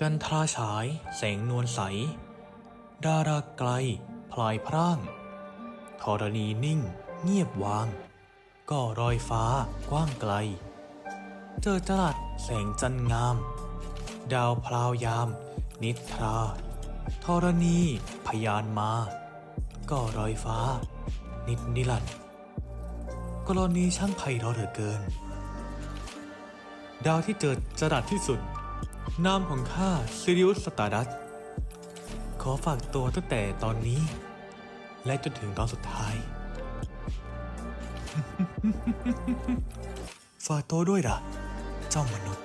จันทราฉาย แสงนวลใส ดาราไกล พลายพร่างธรณีนิ่ง เงียบวาง ก็รอยฟ้ากว้างไกล เจอจรัสแสงจันงาม ดาวพราวยาม นิทราธรณีพยานมา ก็รอยฟ้า นิดนิรันกรณีช่างไพเราะเหลือเกิน ดาวที่เจอจรัสที่สุด นามของข้าซิริอุสสตาร์ดัสขอฝากตัวตั้งแต่ตอนนี้ และจนถึงตอนสุดท้าย ฝากตัวด้วยล่ะ เจ้ามนุษย์